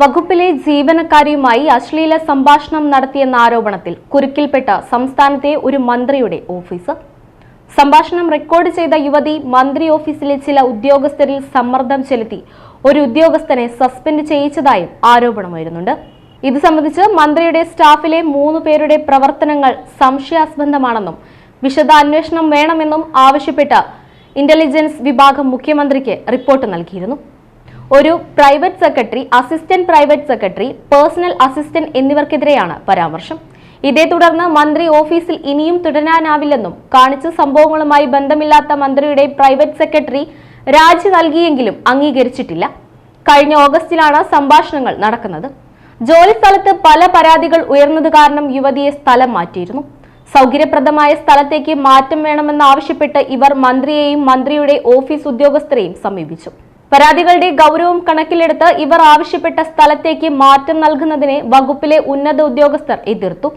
വകുപ്പിലെ ജീവനക്കാരിയുമായി അശ്ലീല സംഭാഷണം നടത്തിയെന്ന ആരോപണത്തിൽ കുരുക്കിൽപ്പെട്ട സംസ്ഥാനത്തെ ഒരു മന്ത്രിയുടെ ഓഫീസ്. സംഭാഷണം റെക്കോർഡ് ചെയ്ത യുവതി മന്ത്രി ഓഫീസിലെ ചില ഉദ്യോഗസ്ഥരിൽ സമ്മർദ്ദം ചെലുത്തി ഒരു ഉദ്യോഗസ്ഥനെ സസ്പെൻഡ് ചെയ്യിച്ചതായും ആരോപണം ഇത് സംബന്ധിച്ച് മന്ത്രിയുടെ സ്റ്റാഫിലെ മൂന്ന് പേരുടെ പ്രവർത്തനങ്ങൾ സംശയാസ്പദമാണെന്നും വിശദാന്വേഷണം വേണമെന്നും ആവശ്യപ്പെട്ട് ഇന്റലിജൻസ് വിഭാഗം മുഖ്യമന്ത്രിക്ക് റിപ്പോർട്ട് നൽകിയിരുന്നു. ഒരു private secretary assistant private secretary personal assistant എന്നിവർക്കെതിരെയാണ് പരാമർശം. ഇതേ തുടർന്ന് മന്ത്രി ഓഫീസിൽ ഇനിയും തുടരാനാവില്ലെന്നും കാണിച്ച സംഭവങ്ങളുമായി ബന്ധമില്ലാത്ത മന്ത്രിയുടെ പ്രൈവറ്റ് സെക്രട്ടറി രാജി നൽകിയെങ്കിലും അംഗീകരിച്ചിട്ടില്ല. കഴിഞ്ഞ ഓഗസ്റ്റിലാണ് സംഭാഷണങ്ങൾ നടക്കുന്നത്. ജോലിസ്ഥലത്ത് പല പരാതികൾ ഉയർന്നത് കാരണം യുവതിയെ സ്ഥലം മാറ്റിയിരുന്നു. സൗകര്യപ്രദമായ സ്ഥലത്തേക്ക് മാറ്റം വേണമെന്നാവശ്യപ്പെട്ട് ഇവർ മന്ത്രിയെയും മന്ത്രിയുടെ ഓഫീസ് ഉദ്യോഗസ്ഥരെയും സമീപിച്ചു. പരാതികളുടെ ഗൗരവം കണക്കിലെടുത്ത് ഇവർ ആവശ്യപ്പെട്ട സ്ഥലത്തേക്ക് മാറ്റം നൽകുന്നതിനെ വകുപ്പിലെ ഉന്നത ഉദ്യോഗസ്ഥർ എതിർത്തു.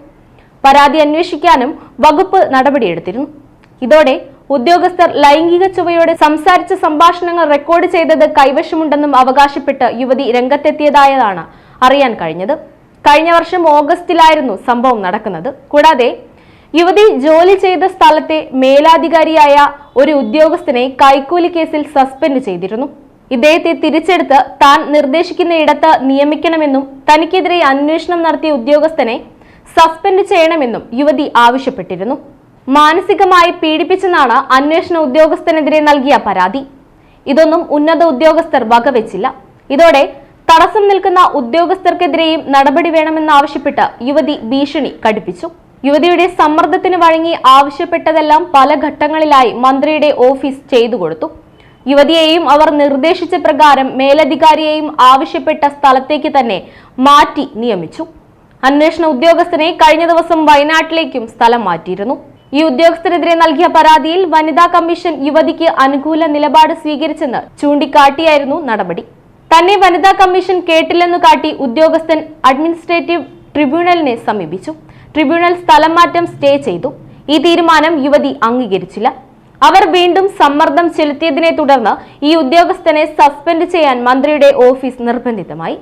പരാതി അന്വേഷിക്കാനും വകുപ്പ് നടപടിയെടുത്തിരുന്നു. ഇതോടെ ഉദ്യോഗസ്ഥർ ലൈംഗിക ചുവയോടെ സംസാരിച്ച സംഭാഷണങ്ങൾ റെക്കോർഡ് ചെയ്തത് കൈവശമുണ്ടെന്നും അവകാശപ്പെട്ട് യുവതി രംഗത്തെത്തിയതായതാണ് അറിയാൻ കഴിഞ്ഞത്. കഴിഞ്ഞ വർഷം ഓഗസ്റ്റിലായിരുന്നു സംഭവം നടക്കുന്നത്. കൂടാതെ യുവതി ജോലി ചെയ്ത സ്ഥലത്തെ മേലാധികാരിയായ ഒരു ഉദ്യോഗസ്ഥനെ കൈക്കൂലി കേസിൽ സസ്പെൻഡ് ചെയ്തിരുന്നു. ഇദ്ദേഹത്തെ തിരിച്ചെടുത്ത് താൻ നിർദ്ദേശിക്കുന്ന ഇടത്ത് നിയമിക്കണമെന്നും തനിക്കെതിരെ അന്വേഷണം നടത്തിയ ഉദ്യോഗസ്ഥനെ സസ്പെൻഡ് ചെയ്യണമെന്നും യുവതി ആവശ്യപ്പെട്ടിരുന്നു. മാനസികമായി പീഡിപ്പിച്ചെന്നാണ് അന്വേഷണ ഉദ്യോഗസ്ഥനെതിരെ നൽകിയ പരാതി. ഇതൊന്നും ഉന്നത ഉദ്യോഗസ്ഥർ വകവെച്ചില്ല. ഇതോടെ തടസ്സം നിൽക്കുന്ന ഉദ്യോഗസ്ഥർക്കെതിരെയും നടപടി വേണമെന്നാവശ്യപ്പെട്ട് യുവതി ഭീഷണി കടുപ്പിച്ചു. യുവതിയുടെ സമ്മർദ്ദത്തിന് വഴങ്ങി ആവശ്യപ്പെട്ടതെല്ലാം പല ഘട്ടങ്ങളിലായി മന്ത്രിയുടെ ഓഫീസ് ചെയ്തു കൊടുത്തു. യുവതിയെയും അവർ നിർദ്ദേശിച്ച പ്രകാരം മേലധികാരിയെയും ആവശ്യപ്പെട്ട സ്ഥലത്തേക്ക് തന്നെ മാറ്റി നിയമിച്ചു. അന്വേഷണ ഉദ്യോഗസ്ഥനെ കഴിഞ്ഞ ദിവസം വയനാട്ടിലേക്കും സ്ഥലം മാറ്റിയിരുന്നു. ഈ ഉദ്യോഗസ്ഥരെതിരെ നൽകിയ പരാതിയിൽ വനിതാ കമ്മീഷൻ യുവതിക്ക് അനുകൂല നിലപാട് സ്വീകരിച്ചെന്ന് ചൂണ്ടിക്കാട്ടിയായിരുന്നു നടപടി. തന്നെ വനിതാ കമ്മീഷൻ കേട്ടില്ലെന്നു കാട്ടി ഉദ്യോഗസ്ഥൻ അഡ്മിനിസ്ട്രേറ്റീവ് ട്രിബ്യൂണലിനെ സമീപിച്ചു. ട്രിബ്യൂണൽ സ്ഥലം മാറ്റം സ്റ്റേ ചെയ്തു. ഈ തീരുമാനം യുവതി അംഗീകരിച്ചില്ല. അവർ വീണ്ടും സമ്മർദ്ദം ചെലുത്തിയതിനെ തുടർന്ന് ഈ ഉദ്യോഗസ്ഥനെ സസ്പെൻഡ് ചെയ്യാൻ മന്ത്രിയുടെ ഓഫീസ് നിർബന്ധിതമായി.